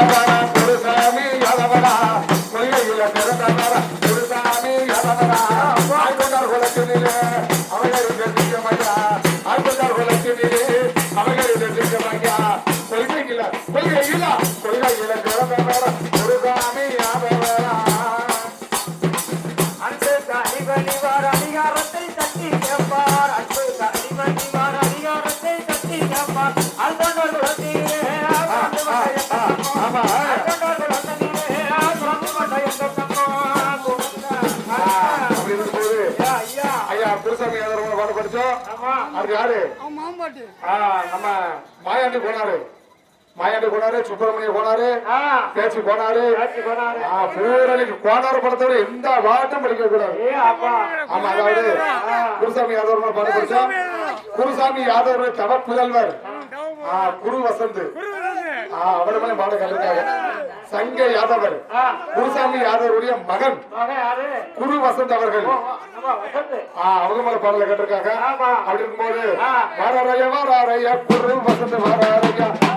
பிறந்தவரா குருசாமி யாதவரா கொள்கையில பிறந்தவரா குருசாமி யாதவரா ஆய்கொண்டார் குலத்தினிலே அவர்கள் தெரிவிக்கமையா ஆய்கொண்டார் குலத்தினிலே அவர்கள் தெரிவிக்கமையா கொள்கையில கொள்கையில கொள்கையில பிறந்தவரா குருசாமி யாதவரா அன்பு தலைவனிவார் அதிகாரத்தை தட்டி கேட்பார் அன்பு தலைவனிவார் அதிகாரத்தை தட்டி கேட்பார் அல்பொண்டர் குலத்திலே குருசாமி யாதவ பாட படிச்சோம் ஆமா. அது யாரு? ஆ, நம்ம மாயாண்டி போனாரு மாயாண்டி போனாரு சுப்பிரமணிய போனாரு ஆ, பேச்சு போனாரு போனாரு. பூரணிக்கு கோனார் படத்தோட எந்த பாட்டும் படிக்க கூடாது ஏ அப்பா. ஆமா அதாவது குருசாமி யாதவ் பாட படிச்சோம் குருசாமி யாதவ். தவ புதல்வர் ஆ, குரு வசந்த். மேல பாட கண்டிருக்காங்க சங்க யாதவர் குருசாமி யாதவருடைய மகன்? குரு வசந்த் அவர்கள். அவங்க மேல பாடல கேட்டிருக்காங்க. அப்படி இருக்கும்போது. வாராரைய வாராரைய குரு வசந்த் வாரார